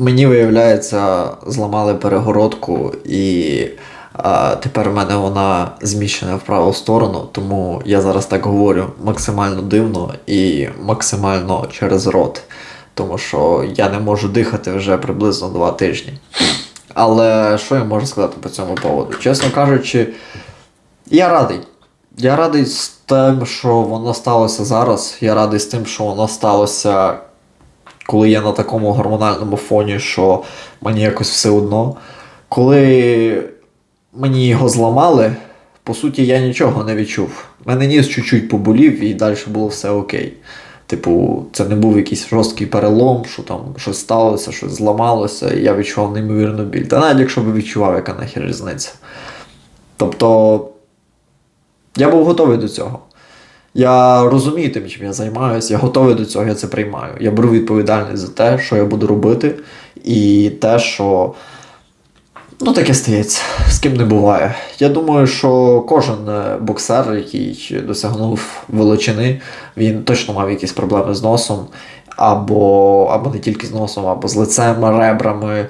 Мені виявляється, зламали перегородку, і а, тепер в мене вона зміщена в праву сторону, тому я зараз так говорю максимально дивно і максимально через рот. Тому що я не можу дихати вже приблизно два тижні. Але що я можу сказати по цьому поводу? Чесно кажучи, я радий. Я радий з тим, що воно сталося зараз. Я радий з тим, що воно сталося, коли я на такому гормональному фоні, що мені якось все одно. Коли мені його зламали, по суті, я нічого не відчув. Мене ніс чуть-чуть поболів і далі було все окей. Типу, це не був якийсь жорсткий перелом, що там щось сталося, щось зламалося, і я відчував неймовірну біль. Та навіть якщо б відчував, яка нахер різниця. Тобто, я був готовий до цього. Я розумію тим, чим я займаюся, я готовий до цього, я це приймаю. Я беру відповідальність за те, що я буду робити, і те, що ну таке стається, з ким не буває. Я думаю, що кожен е, боксер, який досягнув величини, він точно мав якісь проблеми з носом, або, або не тільки з носом, або з лицем, ребрами.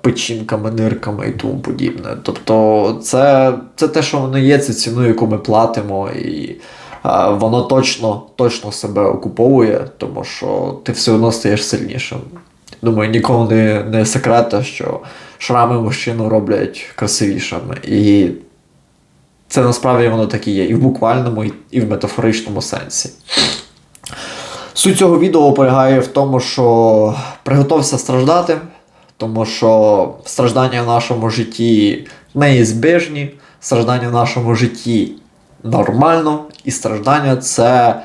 Печінками, нирками і тому подібне. Тобто, це, це те, що воно є, це ціну, яку ми платимо, і а, воно точно, точно себе окуповує, тому що ти все одно стаєш сильнішим. Думаю, нікому не, не секрет, що шрами мужчину роблять красивішими. І це насправді воно так і є, і в буквальному, і в метафоричному сенсі. Суть цього відео полягає в тому, що приготовся страждати, тому що страждання в нашому житті неізбежні, страждання в нашому житті нормально, і страждання це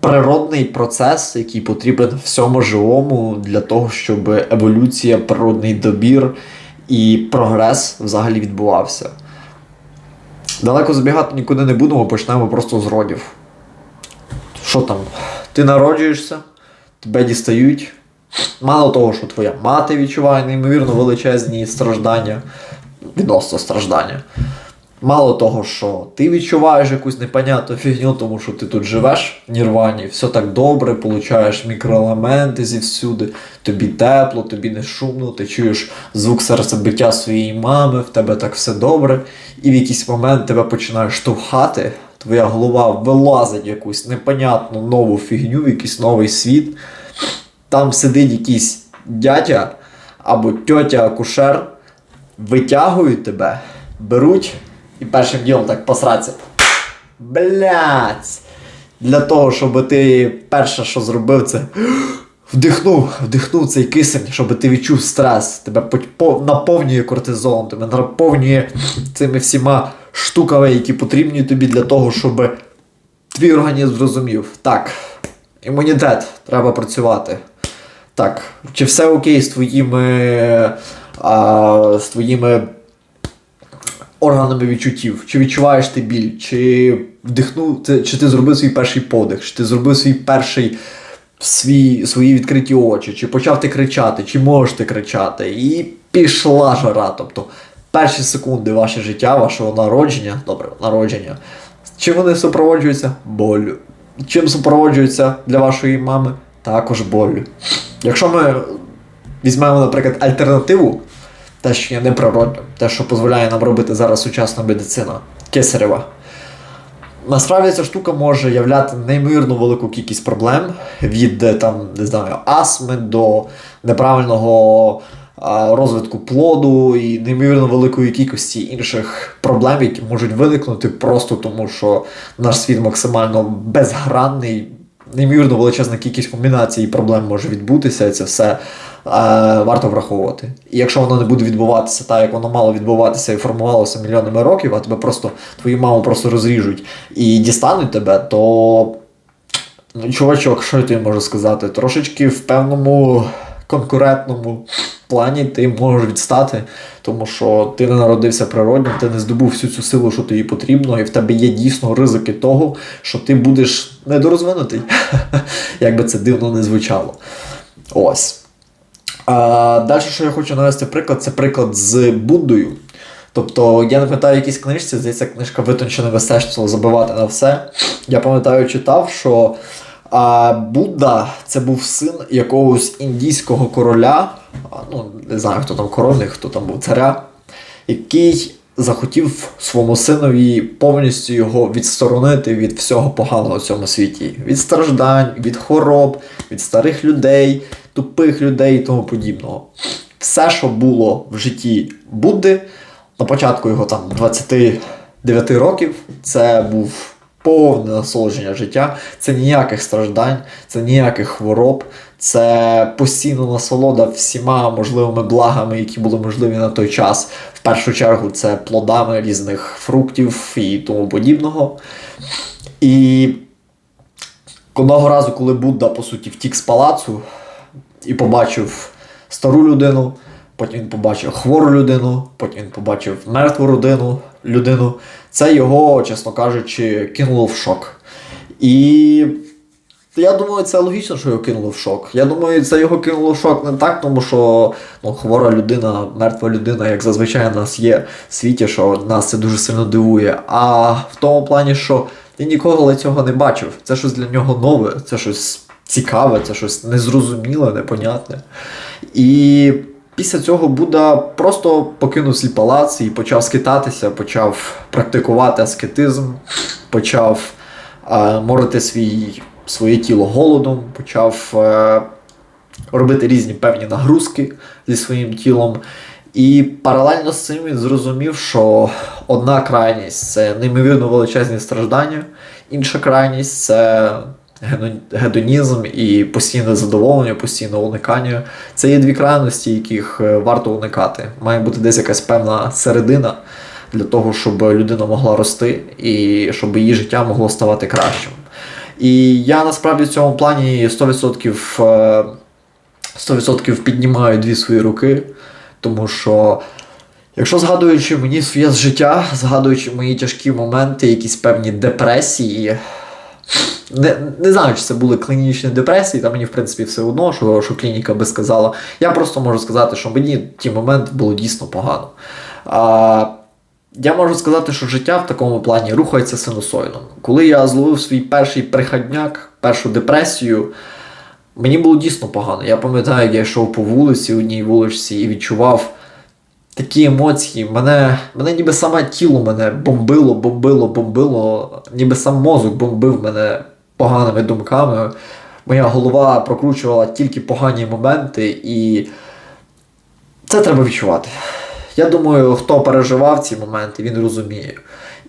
природний процес, який потрібен всьому живому для того, щоб еволюція, природний добір і прогрес взагалі відбувався. Далеко забігати нікуди не будемо, почнемо просто з родів. Що там? Ти народжуєшся, тебе дістають. Мало того, що твоя мати відчуває неймовірно величезні страждання, відносно страждання. Мало того, що ти відчуваєш якусь непонятну фігню, тому що ти тут живеш в Нірвані, все так добре, получаєш мікроелементи зівсюди, тобі тепло, тобі не шумно, ти чуєш звук серцебиття своєї мами, в тебе так все добре, і в якийсь момент тебе починає штовхати, твоя голова вилазить в якусь непонятну нову фігню, в якийсь новий світ. Там сидить якийсь дядя або тьотя акушер, витягують тебе, беруть і першим ділом так посраться. Блять! Для того, щоб ти перше, що зробив, це вдихнув, вдихнув цей кисень, щоб ти відчув стрес, тебе по- по- наповнює кортизолом, тебе наповнює цими всіма штуками, які потрібні тобі для того, щоб твій організм зрозумів. Так, імунітет, треба працювати. Так, чи все окей з твоїми, а, з твоїми органами відчуттів? Чи відчуваєш ти біль? Чи вдихнув, ти- чи ти зробив свій перший подих? Чи ти зробив свій перший свій, свої відкриті очі? Чи почав ти кричати, чи можеш ти кричати? І пішла жара. Тобто перші секунди ваше життя, вашого народження, добре, народження. Чим вони супроводжуються? Болю. Чим супроводжуються для вашої мами? Також болю. Якщо ми візьмемо, наприклад, альтернативу, те, що є неприродним, те, що дозволяє нам робити зараз сучасна медицина, кесарева. Насправді ця штука може являти неймовірно велику кількість проблем від е, там, не знаю, астми до неправильного розвитку плоду і неймовірно великої кількості інших проблем, які можуть виникнути просто тому, що наш світ максимально безгранний, неймовірно величезна кількість комбінацій і проблем може відбутися, і це все е, варто враховувати. І якщо воно не буде відбуватися так, як воно мало відбуватися і формувалося мільйонами років, а тебе просто твою маму просто розріжуть і дістануть тебе, то ну, чувачок, що я тобі можу сказати? Трошечки в певному конкурентному плані ти можеш відстати, тому що ти не народився природнім, ти не здобув всю цю силу, що тобі потрібно, і в тебе є дійсно ризики того, що ти будеш недорозвинутий, як би це дивно не звучало. Ось. Далі, що я хочу навести приклад, це приклад з Буддою. Тобто, я не пам'ятаю в якійсь книжці, здається, книжка Витончене мистецтво забивати на все. Я пам'ятаю, читав, що А Будда це був син якогось індійського короля, ну не знаю, хто там король, хто там був царя, який захотів своєму синові повністю його відсторонити від всього поганого в цьому світі, від страждань, від хвороб, від старих людей, тупих людей і тому подібного. Все, що було в житті Будди, на початку його там 29 років, це був повне насолодження життя, це ніяких страждань, це ніяких хвороб, це постійна насолода всіма можливими благами, які були можливі на той час. В першу чергу це плодами різних фруктів і тому подібного. І одного разу, коли Будда, по суті, втік з палацу і побачив стару людину, потім він побачив хвору людину, потім він побачив мертву родину, людину. Це його, чесно кажучи, кинуло в шок. І я думаю, це логічно, що його кинуло в шок. Я думаю, це його кинуло в шок не так, тому що ну, хвора людина, мертва людина, як зазвичай у нас є в світі, що нас це дуже сильно дивує. А в тому плані, що він ніколи цього не бачив. Це щось для нього нове, це щось цікаве, це щось незрозуміле, непонятне. І після цього Будда просто покинув свій палац і почав скитатися, почав практикувати аскетизм, почав е, морити свій, своє тіло голодом, почав е, робити різні певні нагрузки зі своїм тілом. І паралельно з цим він зрозумів, що одна крайність це неймовірно величезні страждання, інша крайність це гедонізм і постійне задоволення, постійне уникання. Це є дві крайності, яких е, варто уникати. Має бути десь якась певна середина для того, щоб людина могла рости і щоб її життя могло ставати кращим. І я насправді в цьому плані 100%, е, 100% піднімаю дві свої руки, тому що. Якщо згадуючи мені своє життя, згадуючи мої тяжкі моменти, якісь певні депресії, не, не знаю, чи це були клінічні депресії, та мені в принципі все одно, що, що клініка би сказала. Я просто можу сказати, що мені в ті моменти було дійсно погано. А, я можу сказати, що життя в такому плані рухається синусоїдом. Коли я зловив свій перший приходняк, першу депресію, мені було дійсно погано. Я пам'ятаю, я йшов по вулиці, одній вуличці і відчував такі емоції. Мене, мене ніби саме тіло мене бомбило, бомбило, бомбило, ніби сам мозок бомбив мене поганими думками. Моя голова прокручувала тільки погані моменти, і це треба відчувати. Я думаю, хто переживав ці моменти, він розуміє.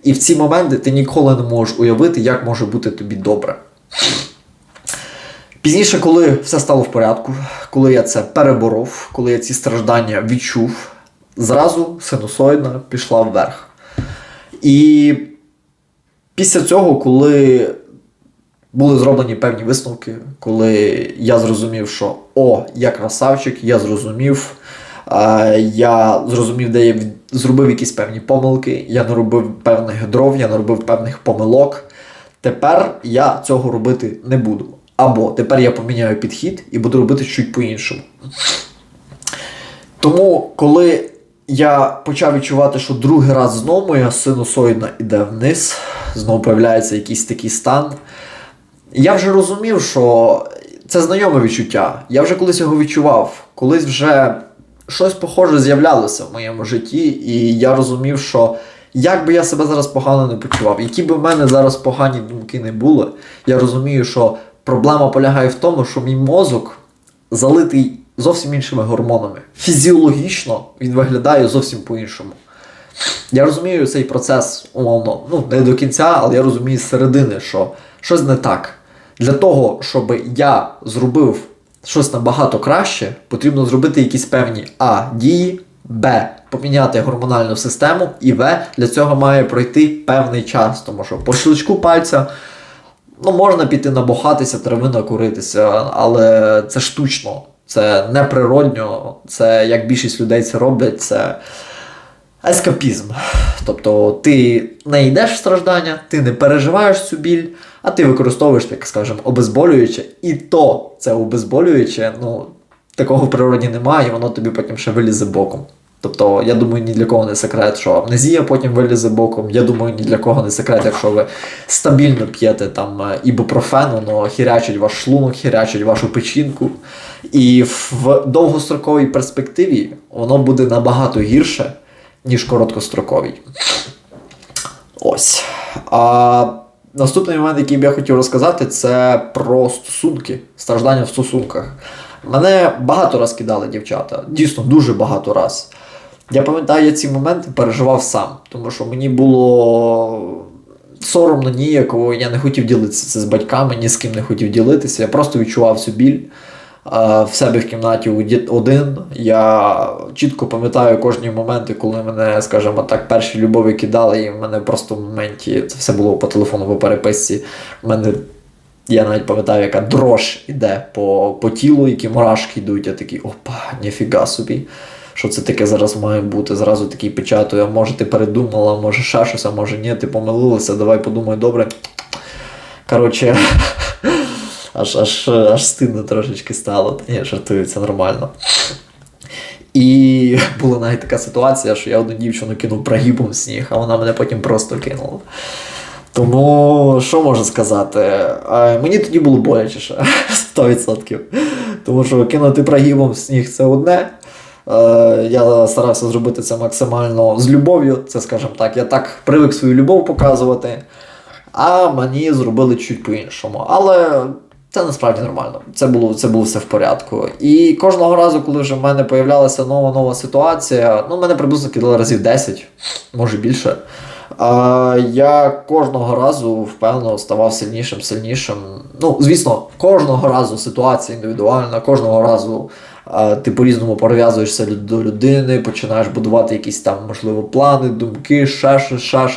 І в ці моменти ти ніколи не можеш уявити, як може бути тобі добре. Пізніше, коли все стало в порядку, коли я це переборов, коли я ці страждання відчув, зразу синусоїдна пішла вверх. І після цього, коли були зроблені певні висновки, коли я зрозумів, що о, я красавчик, я зрозумів, я зрозумів, де я зробив якісь певні помилки, я наробив певних дров, я наробив певних помилок. Тепер я цього робити не буду. Або тепер я поміняю підхід і буду робити чуть по-іншому. Тому, коли я почав відчувати, що другий раз знову моя синусоїдна іде вниз, знову появляється якийсь такий стан, я вже розумів, що це знайоме відчуття. Я вже колись його відчував, колись вже щось похоже з'являлося в моєму житті, і я розумів, що як би я себе зараз погано не почував, які б в мене зараз погані думки не були, я розумію, що проблема полягає в тому, що мій мозок залитий зовсім іншими гормонами. Фізіологічно він виглядає зовсім по-іншому. Я розумію цей процес умовно, ну не до кінця, але я розумію з середини, що щось не так. Для того, щоб я зробив щось набагато краще, потрібно зробити якісь певні А дії, Б. Поміняти гормональну систему, і В. Для цього має пройти певний час, тому що по щелчку пальця ну, можна піти набухатися, трави накуритися, але це штучно, це неприродньо, це як більшість людей це роблять, це ескапізм. Тобто ти не йдеш в страждання, ти не переживаєш цю біль, а ти використовуєш, так скажемо, обезболююче, і то це обезболююче, ну, такого в природі немає, і воно тобі потім ще вилізе боком. Тобто, я думаю, ні для кого не секрет, що амнезія потім вилізе боком. Я думаю, ні для кого не секрет, якщо ви стабільно п'єте там е, ібупрофен, воно хірячить ваш шлунок, хірячить вашу печінку. І в довгостроковій перспективі воно буде набагато гірше, ніж короткостроковій. Ось. А наступний момент, який б я хотів розказати, це про стосунки, страждання в стосунках. Мене багато раз кидали дівчата, дійсно дуже багато раз. Я пам'ятаю, я ці моменти переживав сам, тому що мені було соромно ніяково, я не хотів ділитися це з батьками, ні з ким не хотів ділитися. Я просто відчував цю біль в себе в кімнаті один. Я чітко пам'ятаю кожні моменти, коли мене, скажімо так, перші любові кидали, і в мене просто в моменті це все було по телефону, по переписці. В мене я навіть пам'ятаю, яка дрож іде по по тілу, які мурашки йдуть. Я такий, опа, ніфіга собі. Що це таке зараз має бути? Зразу такий печатаю, а може ти передумала, може ще щось, а може ні, ти помилилася, давай подумай добре. Коротше, аж аж, аж стидно трошечки стало. Ні, жартую, це нормально. І була навіть така ситуація, що я одну дівчину кинув прогибом в сніг, а вона мене потім просто кинула. Тому що можу сказати? Мені тоді було боляче ще 100%. Тому що кинути прогибом в сніг це одне. Я старався зробити це максимально з любов'ю. Це, скажімо так, я так привик свою любов показувати, а мені зробили чуть по-іншому. Але це насправді нормально. Це було це було все в порядку. І кожного разу, коли вже в мене появлялася нова нова ситуація, ну мене приблизно кидали разів 10, може більше. А, Я кожного разу впевнено ставав сильнішим, сильнішим. Ну, звісно, кожного разу ситуація індивідуальна, кожного разу ти по-різному прив'язуєшся до людини, починаєш будувати якісь там, можливо, плани, думки, ще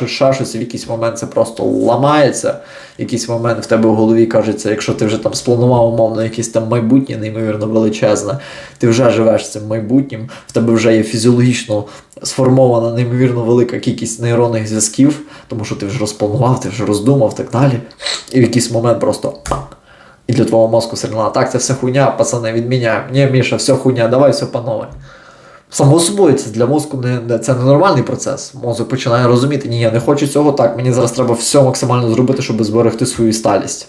щось. І в якийсь момент це просто ламається. В якийсь момент в тебе в голові кажеться, якщо ти вже там спланував умовно якесь там майбутнє, неймовірно величезне, ти вже живеш цим майбутнім, в тебе вже є фізіологічно сформована неймовірно велика кількість нейронних зв'язків, тому що ти вже розпланував, ти вже роздумав так далі. І в якийсь момент просто. І для твого мозку сигнал, так, це все хуйня, пацани, відміняємо. Ні, Міша, все хуйня, давай все панове. Само собою, це для мозку не, це не нормальний процес. Мозок починає розуміти, ні, я не хочу цього так, мені зараз треба все максимально зробити, щоб зберегти свою сталість.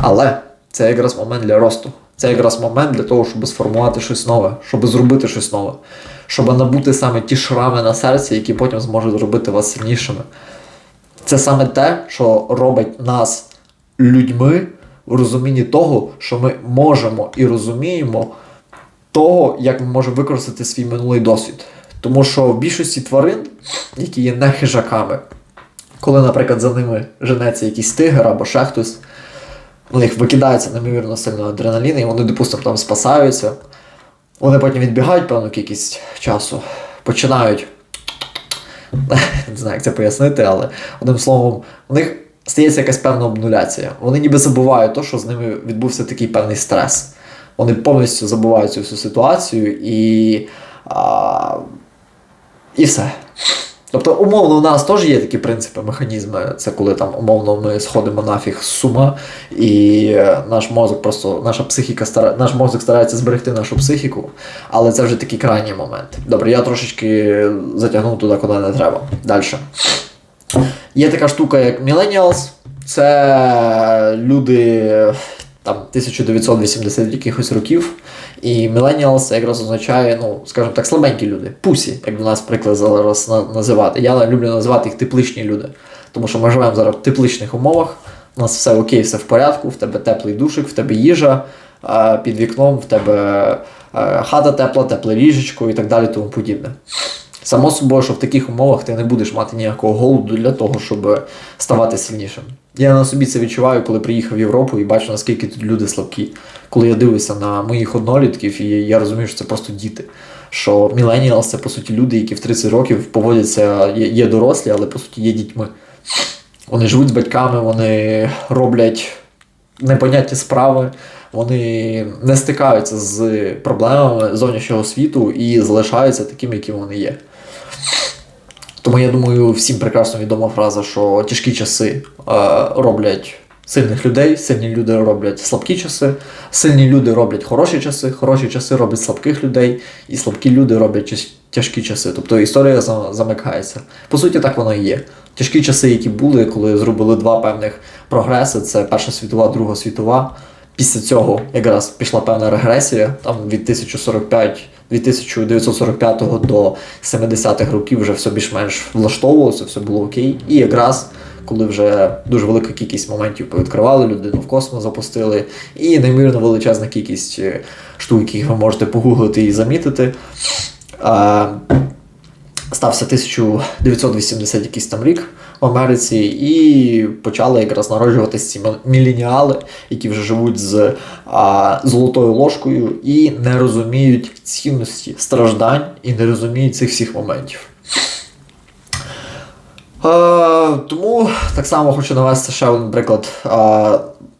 Але це якраз момент для росту. Це якраз момент для того, щоб сформувати щось нове, щоб зробити щось нове, щоб набути саме ті шрами на серці, які потім зможуть зробити вас сильнішими. Це саме те, що робить нас людьми в розумінні того, що ми можемо і розуміємо того, як ми можемо використати свій минулий досвід. Тому що в більшості тварин, які є не хижаками, коли, наприклад, за ними женеться якийсь тигр або ще хтось, у них викидається неймовірно сильно адреналін, і вони, допустимо, там спасаються. Вони потім відбігають певну кількість часу, починають. Не знаю, як це пояснити, але одним словом, у них стається якась певна обнуляція. Вони ніби забувають то, що з ними відбувся такий певний стрес. Вони повністю забувають цю всю ситуацію і. А, І все. Тобто, умовно, у нас теж є такі принципи, механізми. Це коли там умовно ми сходимо нафіг з сума, і наш мозок просто, наша психіка стара, наш мозок старається зберегти нашу психіку, але це вже такий крайній момент. Добре, я трошечки затягнув туди, куди не треба. Далі. Є така штука, як Millennials. Це люди там 1980 якихось років. І Millennials якраз означає, ну, скажімо так, слабенькі люди. Пусі, як до нас приклад зараз називати. Я люблю називати їх тепличні люди. Тому що ми живемо зараз в тепличних умовах. У нас все окей, все в порядку, в тебе теплий душик, в тебе їжа, під вікном, в тебе хата тепла, тепле ліжечко і так далі, тому подібне. Само собою, що в таких умовах ти не будеш мати ніякого голоду для того, щоб ставати сильнішим. Я на собі це відчуваю, коли приїхав в Європу і бачу, наскільки тут люди слабкі. Коли я дивлюся на моїх однолітків, і я розумію, що це просто діти. Що Міленіалс це по суті люди, які в 30 років поводяться, є дорослі, але по суті є дітьми. Вони живуть з батьками, вони роблять непонятні справи, вони не стикаються з проблемами зовнішнього світу і залишаються такими, які вони є. Тому я думаю, всім прекрасно відома фраза, що тяжкі часи е, роблять сильних людей, сильні люди роблять слабкі часи, сильні люди роблять хороші часи, хороші часи роблять слабких людей, і слабкі люди роблять тяжкі часи. Тобто історія замикається. По суті, так воно і є. Тяжкі часи, які були, коли зробили два певних прогреси: це Перша світова, Друга світова. Після цього якраз пішла певна регресія, там від 1045, від 1945 до 70-х років вже все більш-менш влаштовувалося, все було окей. І якраз коли вже дуже велика кількість моментів повідкривали, людину в космос запустили, і неймовірно величезна кількість е, штук, які ви можете погуглити і замітити. Стався 1980 якийсь там рік в Америці, і почали якраз народжуватися ці міленіали, які вже живуть з а, золотою ложкою і не розуміють цінності страждань і не розуміють цих всіх моментів. Е, тому так само хочу навести ще один приклад е,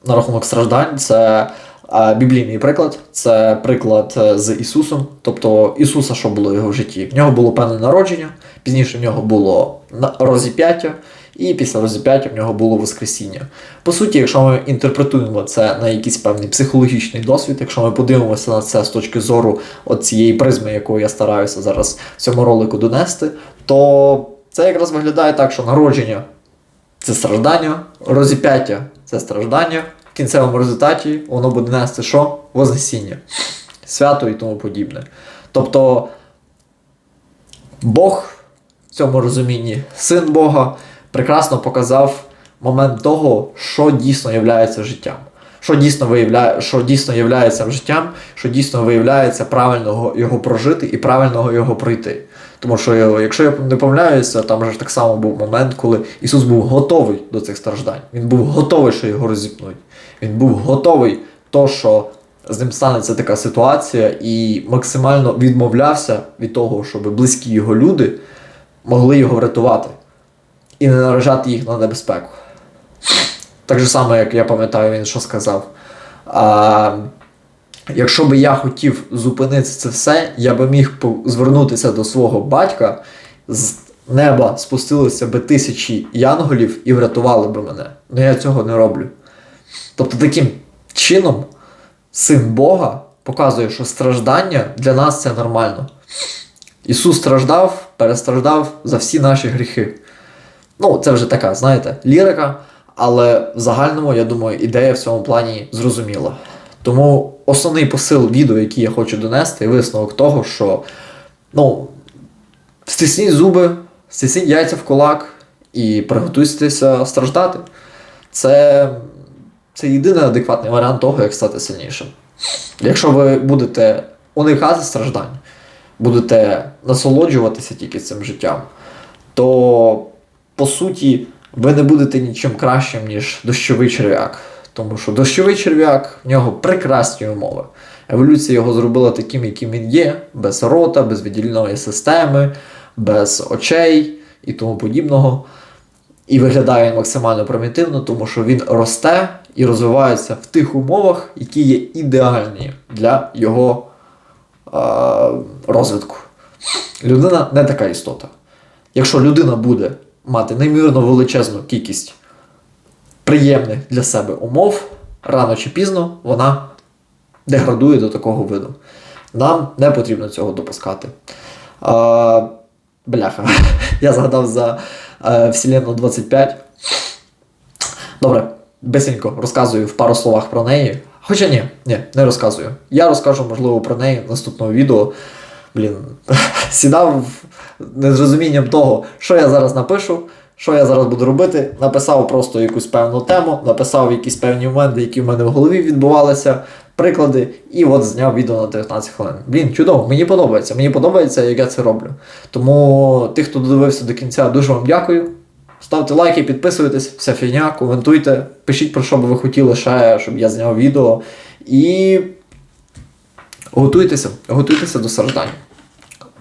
на рахунок страждань. Це е, біблійний приклад, це приклад е, з Ісусом. Тобто Ісуса, що було в його житті? В нього було певне народження, пізніше в нього було розіп'яття, і після розіп'яття в нього було Воскресіння. По суті, якщо ми інтерпретуємо це на якийсь певний психологічний досвід, якщо ми подивимося на це з точки зору цієї призми, якою я стараюся зараз в цьому ролику донести, то це якраз виглядає так, що народження це страждання, розіп'яття це страждання. Кінцевому результаті воно буде нести що? Вознесіння, свято і тому подібне. Тобто Бог в цьому розумінні, син Бога, прекрасно показав момент того, що дійсно є життям. Що дійсно виявляє, що дійсно є життям, що дійсно виявляється правильного його прожити і правильного його пройти. Тому що, якщо я не помиляюся, там же так само був момент, коли Ісус був готовий до цих страждань. Він був готовий, що його розіпнуть. Він був готовий, то, що з ним станеться така ситуація, і максимально відмовлявся від того, щоб близькі його люди могли його врятувати і не наражати їх на небезпеку. Так же само, як я пам'ятаю, він що сказав. А, якщо би я хотів зупинити це все, я би міг звернутися до свого батька, з неба спустилися би тисячі янголів і врятували би мене. Ну я цього не роблю. Тобто таким чином син Бога показує, що страждання для нас це нормально. Ісус страждав, перестраждав за всі наші гріхи. Ну, це вже така, знаєте, лірика, але в загальному, я думаю, ідея в цьому плані зрозуміла. Тому основний посил відео, який я хочу донести, висновок того, що ну, стисніть зуби, стисніть яйця в кулак і приготуйтеся страждати. Це, це єдиний адекватний варіант того, як стати сильнішим. Якщо ви будете уникати страждань, будете насолоджуватися тільки цим життям, то по суті ви не будете нічим кращим, ніж дощовий черв'як. Тому що дощовий черв'як, в нього прекрасні умови. Еволюція його зробила таким, яким він є, без рота, без видільної системи, без очей і тому подібного. І виглядає максимально примітивно, тому що він росте і розвивається в тих умовах, які є ідеальні для його е, розвитку. Людина не така істота. Якщо людина буде мати неймовірно величезну кількість приємних для себе умов, рано чи пізно вона деградує до такого виду. Нам не потрібно цього допускати. А, бляха, я згадав за е, Вселенну 25. Добре, бисенько розказую в пару словах про неї. Хоча ні, ні, не розказую. Я розкажу, можливо, про неї в наступному відео. Блін, сідав незрозумінням того, що я зараз напишу, що я зараз буду робити. Написав просто якусь певну тему, написав якісь певні моменти, які в мене в голові відбувалися, приклади, і от зняв відео на 19 хвилин. Блін, чудово, мені подобається. Мені подобається, як я це роблю. Тому тих, хто додивився до кінця, дуже вам дякую. Ставте лайки, підписуйтесь, вся фігня, коментуйте, пишіть про що би ви хотіли ще, щоб я зняв відео. І готуйтеся, готуйтеся до страждань.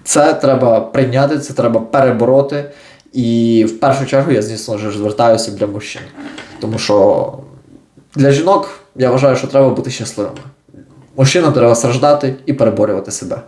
Це треба прийняти, це треба перебороти. І в першу чергу я, звісно ж, звертаюся для мужчин. Тому що для жінок я вважаю, що треба бути щасливими. Мужчинам треба страждати і переборювати себе.